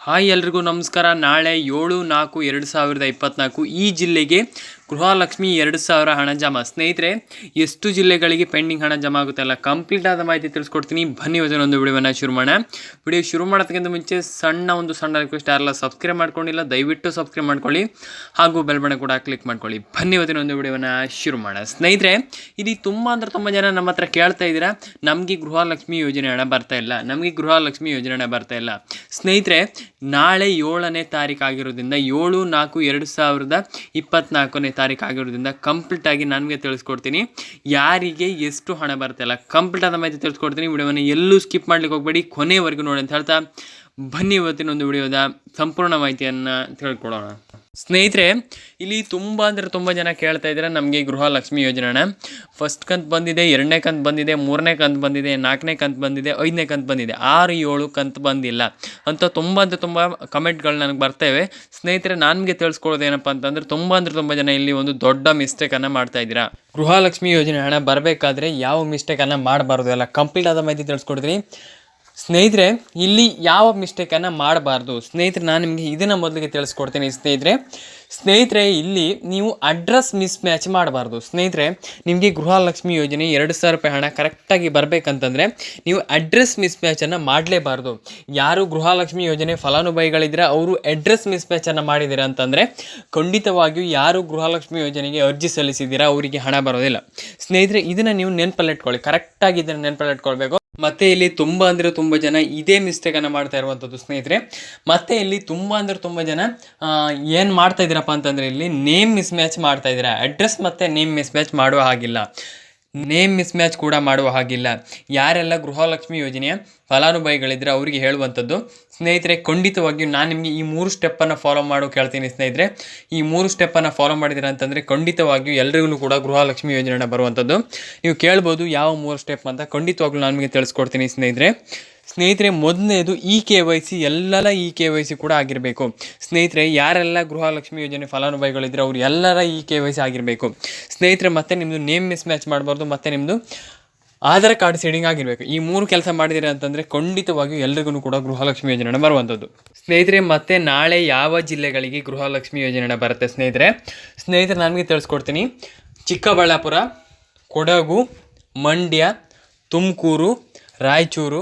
Hi ಎಲ್ರಿಗೂ ನಮಸ್ಕಾರ. ನಾಳೆ ಏಳು ನಾಲ್ಕು ಎರಡು ಸಾವಿರದ ಇಪ್ಪತ್ನಾಲ್ಕು ಈ ಜಿಲ್ಲೆಗೆ ಗೃಹಲಕ್ಷ್ಮಿ ಎರಡು ಸಾವಿರ ಹಣ ಜಮಾ. ಸ್ನೇಹಿತರೆ, ಎಷ್ಟು ಜಿಲ್ಲೆಗಳಿಗೆ ಪೆಂಡಿಂಗ್ ಹಣ ಜಮಾ ಆಗುತ್ತೆ ಅಲ್ಲ ಕಂಪ್ಲೀಟ್ ಆದ ಮಾಹಿತಿ ತಿಳಿಸ್ಕೊಡ್ತೀನಿ. ಬನ್ನಿ ಇವತ್ತಿನ ಒಂದು ವಿಡಿಯೋವನ್ನು ಶುರು ಮಾಡೋಣ. ವಿಡಿಯೋ ಶುರು ಮಾಡೋದಕ್ಕಿಂತ ಮುಂಚೆ ಸಣ್ಣ ಒಂದು ಸಣ್ಣ ರಿಕ್ವೆಸ್ಟ್ ಯಾರೆಲ್ಲ ಸಬ್ಸ್ಕ್ರೈಬ್ ಮಾಡ್ಕೊಂಡಿಲ್ಲ, ದಯವಿಟ್ಟು ಸಬ್ಸ್ಕ್ರೈಬ್ ಮಾಡ್ಕೊಳ್ಳಿ. ಹಾಗೂ ಬೆಲ್ ಬಣ್ಣ ಕೂಡ ಕ್ಲಿಕ್ ಮಾಡ್ಕೊಳ್ಳಿ. ಬನ್ನಿ ಇವತ್ತಿನ ಒಂದು ವಿಡಿಯೋವನ್ನು ಶುರು ಮಾಡೋಣ. ಸ್ನೇಹಿತರೆ, ಇಲ್ಲಿ ತುಂಬ ಅಂದ್ರೆ ತುಂಬ ಜನ ನಮ್ಮ ಹತ್ರ ಕೇಳ್ತಾ ಇದ್ದೀರಾ, ನಮಗೆ ಗೃಹಲಕ್ಷ್ಮಿ ಯೋಜನೆ ಹಣ ಬರ್ತಾ ಇಲ್ಲ, ನಮಗೆ ಗೃಹಲಕ್ಷ್ಮಿ ಯೋಜನೆ ಹಣ ಬರ್ತಾ ಇಲ್ಲ. ಸ್ನೇಹಿತರೆ, ನಾಳೆ ಏಳನೇ ತಾರೀಕು ಆಗಿರೋದ್ರಿಂದ ಏಳು ನಾಲ್ಕು ಎರಡು ಸಾವಿರದ ಇಪ್ಪತ್ನಾಲ್ಕನೇ ತಾರೀಕು ಆಗಿರೋದ್ರಿಂದ ಕಂಪ್ಲೀಟ್ ಆಗಿ ನನಗೆ ತಿಳಿಸ್ಕೊಡ್ತೀನಿ. ಯಾರಿಗೆ ಎಷ್ಟು ಹಣ ಬರುತ್ತೆ ಅಲ್ಲ ಕಂಪ್ಲೀಟ್ ಆದ ಮಾಹಿತಿ ತಿಳಿಸ್ಕೊಡ್ತೀನಿ. ವಿಡಿಯೋವನ್ನು ಎಲ್ಲೂ ಸ್ಕಿಪ್ ಮಾಡ್ಲಿಕ್ಕೆ ಹೋಗಬೇಡಿ. ಕೊನೆವರೆಗೂ ನೋಡಿ ಅಂತ ಹೇಳ್ತಾ ಬನ್ನಿ ಇವತ್ತಿನ ಒಂದು ವಿಡಿಯೋದ ಸಂಪೂರ್ಣ ಮಾಹಿತಿಯನ್ನು ತಿಳ್ಕೊಳ್ಳೋಣ. ಸ್ನೇಹಿತರೆ, ಇಲ್ಲಿ ತುಂಬ ಅಂದರೆ ತುಂಬ ಜನ ಕೇಳ್ತಾ ಇದ್ದಾರೆ ನಮಗೆ ಗೃಹಲಕ್ಷ್ಮಿ ಯೋಜನೆನ. ಫಸ್ಟ್ ಕಂತು ಬಂದಿದೆ, ಎರಡನೇ ಕಂತು ಬಂದಿದೆ, ಮೂರನೇ ಕಂತು ಬಂದಿದೆ, ನಾಲ್ಕನೇ ಕಂತು ಬಂದಿದೆ, ಐದನೇ ಕಂತು ಬಂದಿದೆ. ಆರು, ಏಳು ಕಂತು ಬಂದಿಲ್ಲ. ಅಂತ ತುಂಬ ಅಂದರೆ ತುಂಬ ಕಮೆಂಟ್ಗಳು ನನಗೆ ಬರ್ತೇವೆ ಸ್ನೇಹಿತರೆ, ನನಗೆ ತಿಳಿಸ್ಕೊಳ್ಳೋದು ಏನಪ್ಪ ಅಂತಂದರೆ ತುಂಬ ಅಂದರೆ ತುಂಬ ಜನ ಇಲ್ಲಿ ಒಂದು ದೊಡ್ಡ ಮಿಸ್ಟೇಕನ್ನು ಮಾಡ್ತಾ ಇದ್ದೀರಾ. ಗೃಹಲಕ್ಷ್ಮಿ ಯೋಜನೆ ಹಣ ಬರಬೇಕಾದ್ರೆ ಯಾವ ಮಿಸ್ಟೇಕನ್ನು ಮಾಡಬಾರ್ದು ಎಲ್ಲ ಕಂಪ್ಲೀಟ್ ಆದ ಮಾಹಿತಿ ತಿಳಿಸ್ಕೊಡ್ತೀನಿ. ಸ್ನೇಹಿತರೆ, ಇಲ್ಲಿ ಯಾವ ಮಿಸ್ಟೇಕನ್ನು ಮಾಡಬಾರ್ದು. ಸ್ನೇಹಿತರೆ, ನಾನು ನಿಮಗೆ ಇದನ್ನು ಮೊದಲಿಗೆ ತಿಳಿಸ್ಕೊಡ್ತೀನಿ ಸ್ನೇಹಿತರೆ. ಸ್ನೇಹಿತರೆ, ಇಲ್ಲಿ ನೀವು ಅಡ್ರೆಸ್ ಮಿಸ್ ಮ್ಯಾಚ್ ಮಾಡಬಾರ್ದು. ಸ್ನೇಹಿತರೆ, ನಿಮಗೆ ಗೃಹಲಕ್ಷ್ಮಿ ಯೋಜನೆ ಎರಡು ಸಾವಿರ ರೂಪಾಯಿ ಹಣ ಕರೆಕ್ಟಾಗಿ ಬರಬೇಕಂತಂದರೆ ನೀವು ಅಡ್ರೆಸ್ ಮಿಸ್ ಮ್ಯಾಚನ್ನು ಮಾಡಲೇಬಾರ್ದು. ಯಾರು ಗೃಹಲಕ್ಷ್ಮಿ ಯೋಜನೆ ಫಲಾನುಭವಿಗಳಿದ್ರೆ ಅವರು ಅಡ್ರೆಸ್ ಮಿಸ್ ಮ್ಯಾಚನ್ನು ಮಾಡಿದ್ದೀರಾ ಅಂತಂದರೆ ಖಂಡಿತವಾಗಿಯೂ ಯಾರು ಗೃಹಲಕ್ಷ್ಮಿ ಯೋಜನೆಗೆ ಅರ್ಜಿ ಸಲ್ಲಿಸಿದ್ದೀರಾ ಅವರಿಗೆ ಹಣ ಬರೋದಿಲ್ಲ. ಸ್ನೇಹಿತರೆ, ಇದನ್ನು ನೀವು ನೆನಪಲ್ಲಿಟ್ಕೊಳ್ಳಿ. ಕರೆಕ್ಟಾಗಿ ಇದನ್ನು ನೆನಪಲ್ಲಿಟ್ಕೊಳ್ಬೇಕು. ಮತ್ತೆ ಇಲ್ಲಿ ತುಂಬ ಅಂದರೆ ತುಂಬ ಜನ ಇದೇ ಮಿಸ್ಟೇಕನ್ನು ಮಾಡ್ತಾ ಇರುವಂಥದ್ದು ಸ್ನೇಹಿತರೆ. ಮತ್ತೆ ಇಲ್ಲಿ ತುಂಬ ಅಂದರೆ ತುಂಬ ಜನ ಏನು ಮಾಡ್ತಾ ಇದ್ದೀರಪ್ಪ ಅಂತಂದರೆ ಇಲ್ಲಿ ನೇಮ್ ಮಿಸ್ ಮ್ಯಾಚ್ ಮಾಡ್ತಾ ಇದ್ದೀರಾ. ಅಡ್ರೆಸ್ ಮತ್ತು ನೇಮ್ ಮಿಸ್ ಮ್ಯಾಚ್ ಮಾಡುವ ಹಾಗಿಲ್ಲ. ನೇಮ್ ಮಿಸ್ ಮ್ಯಾಚ್ ಕೂಡ ಮಾಡುವ ಹಾಗಿಲ್ಲ. ಯಾರೆಲ್ಲ ಗೃಹಲಕ್ಷ್ಮಿ ಯೋಜನೆಯ ಫಲಾನುಭವಿಗಳಿದ್ರೆ ಅವರಿಗೆ ಹೇಳುವಂಥದ್ದು, ಸ್ನೇಹಿತರೆ, ಖಂಡಿತವಾಗಿಯೂ ನಾನು ನಿಮಗೆ ಈ ಮೂರು ಸ್ಟೆಪ್ಪನ್ನು ಫಾಲೋ ಮಾಡೋ ಕೇಳ್ತೀನಿ ಸ್ನೇಹಿತರೆ. ಈ ಮೂರು ಸ್ಟೆಪ್ಪನ್ನು ಫಾಲೋ ಮಾಡಿದಿರ ಅಂತಂದರೆ ಖಂಡಿತವಾಗಿಯೂ ಎಲ್ರಿಗೂ ಕೂಡ ಗೃಹಲಕ್ಷ್ಮಿ ಯೋಜನೆ ಬರುವಂಥದ್ದು. ನೀವು ಕೇಳ್ಬೋದು ಯಾವ ಮೂರು ಸ್ಟೆಪ್ ಅಂತ ಖಂಡಿತವಾಗ್ಲೂ ನಾನು ನಿಮಗೆ ತಿಳಿಸ್ಕೊಡ್ತೀನಿ ಸ್ನೇಹಿತರೆ. ಸ್ನೇಹಿತರೆ, ಮೊದಲನೇದು ಇ ಕೆ ವೈ ಸಿ, ಎಲ್ಲರ ಇ ಕೆ ವೈ ಸಿ ಕೂಡ ಆಗಿರಬೇಕು. ಸ್ನೇಹಿತರೆ, ಯಾರೆಲ್ಲ ಗೃಹಲಕ್ಷ್ಮಿ ಯೋಜನೆ ಫಲಾನುಭವಿಗಳಿದ್ರೆ ಅವ್ರು ಎಲ್ಲರ ಇ ಕೆ ವೈ ಸಿ ಆಗಿರಬೇಕು. ಸ್ನೇಹಿತರೆ, ಮತ್ತೆ ನಿಮ್ಮದು ನೇಮ್ ಮಿಸ್ ಮ್ಯಾಚ್ ಮಾಡಬಾರ್ದು, ಮತ್ತು ನಿಮ್ಮದು ಆಧಾರ್ ಕಾರ್ಡ್ ಸೀಡಿಂಗ್ ಆಗಿರಬೇಕು. ಈ ಮೂರು ಕೆಲಸ ಮಾಡಿದಿರಿ ಅಂತಂದರೆ ಖಂಡಿತವಾಗಿಯೂ ಎಲ್ರಿಗೂ ಕೂಡ ಗೃಹಲಕ್ಷ್ಮಿ ಯೋಜನೆ ಬರುವಂಥದ್ದು ಸ್ನೇಹಿತರೆ, ಮತ್ತೆ ನಾಳೆ ಯಾವ ಜಿಲ್ಲೆಗಳಿಗೆ ಗೃಹಲಕ್ಷ್ಮಿ ಯೋಜನೆ ಬರುತ್ತೆ ಸ್ನೇಹಿತರೆ? ಸ್ನೇಹಿತರೆ, ನನಗೆ ತಿಳಿಸ್ಕೊಡ್ತೀನಿ. ಚಿಕ್ಕಬಳ್ಳಾಪುರ, ಕೊಡಗು, ಮಂಡ್ಯ, ತುಮಕೂರು, ರಾಯಚೂರು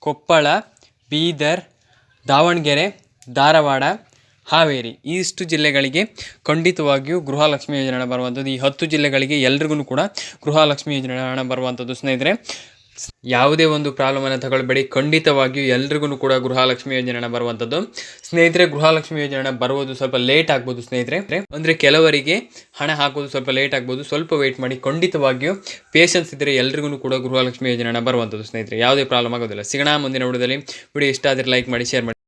ಕೊಪ್ಪಳ, ಬೀದರ್, ದಾವಣಗೆರೆ, ಧಾರವಾಡ, ಹಾವೇರಿ. ಇಷ್ಟು ಜಿಲ್ಲೆಗಳಿಗೆ ಖಂಡಿತವಾಗಿಯೂ ಗೃಹಲಕ್ಷ್ಮಿ ಯೋಜನೆ ಹಣ ಬರುವಂಥದ್ದು. ಈ ಹತ್ತು ಜಿಲ್ಲೆಗಳಿಗೆ ಎಲ್ರಿಗೂ ಕೂಡ ಗೃಹಲಕ್ಷ್ಮಿ ಯೋಜನೆ ಹಣ ಬರುವಂಥದ್ದು. ಸ್ನೇಹಿತರೆ ಯಾವುದೇ ಒಂದು ಪ್ರಾಬ್ಲಮನ್ನು ತಗೊಳ್ಬೇಡಿ ಖಂಡಿತವಾಗಿಯೂ ಎಲ್ರಿಗೂ ಕೂಡ ಗೃಹಲಕ್ಷ್ಮಿ ಯೋಜನೆ ಹಣ ಬರುವಂಥದ್ದು ಸ್ನೇಹಿತರೆ, ಗೃಹಲಕ್ಷ್ಮಿ ಯೋಜನೆ ಬರುವುದು ಸ್ವಲ್ಪ ಲೇಟ್ ಆಗ್ಬೋದು ಸ್ನೇಹಿತರೆ. ಅಂದರೆ ಕೆಲವರಿಗೆ ಹಣ ಹಾಕೋದು ಸ್ವಲ್ಪ ಲೇಟ್ ಆಗ್ಬೋದು. ಸ್ವಲ್ಪ ವೆಯ್ಟ್ ಮಾಡಿ ಖಂಡಿತವಾಗಿಯೂ ಪೇಷನ್ಸ್ ಇದ್ದರೆ ಎಲ್ರಿಗೂ ಕೂಡ ಗೃಹಲಕ್ಷ್ಮಿ ಯೋಜನೆ ಹಣ ಬರುವಂಥದ್ದು ಸ್ನೇಹಿತರೆ. ಯಾವುದೇ ಪ್ರಾಬ್ಲಮ್ ಆಗೋದಿಲ್ಲ. ಸಿಗೋಣ ಮುಂದಿನ ವಿಡಿಯೋದಲ್ಲಿ. ವಿಡಿಯೋ ಇಷ್ಟ ಆದರೆ ಲೈಕ್ ಮಾಡಿ ಶೇರ್ ಮಾಡಿ.